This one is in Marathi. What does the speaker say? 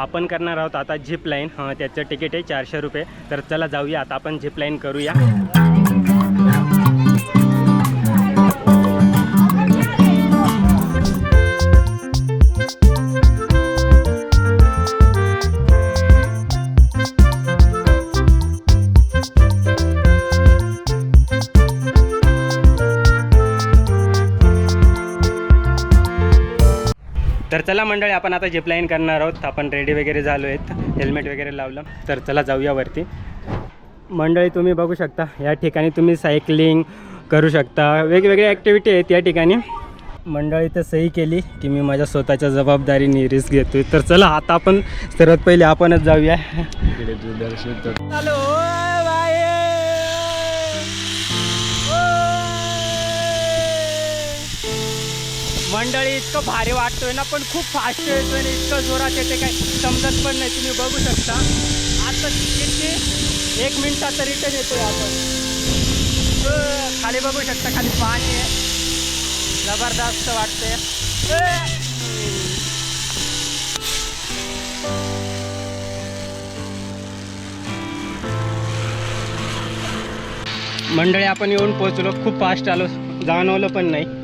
आपण करणार आहोत आता झिप लाईन त्याचं तिकीट आहे चारशे रुपये. तर चला जाऊया आता आपण झिप लाईन करूया. तर चला मंडळी आपण आता झिप लाईन करणार आहोत. आपण रेडी वगैरे झालो आहेत. हेल्मेट वगैरे लावलं. तर चला जाऊया वरती. मंडळी तुम्ही बघू शकता या ठिकाणी तुम्ही सायकलिंग करू शकता. वेगवेगळ्या ॲक्टिव्हिटी आहेत या ठिकाणी. मंडळी तर सही केली की मी माझ्या स्वतःच्या जबाबदारीने रिस्क घेतोय. तर चला आता आपण सर्वात पहिले आपणच जाऊया. मंडळी इतकं भारी वाटतोय ना पण खूप फास्ट येतोय ना इतकं जोरात येते काय समजत पण नाही तुम्ही बघू शकता. आता किती एक मिनिटात रिटर्न येतोय आपण खाली बघू शकता खाली पाणी आहे. जबरदस्त वाटते मंडळी आपण येऊन पोहोचलो. खूप फास्ट आलो. जाणवलं पण नाही.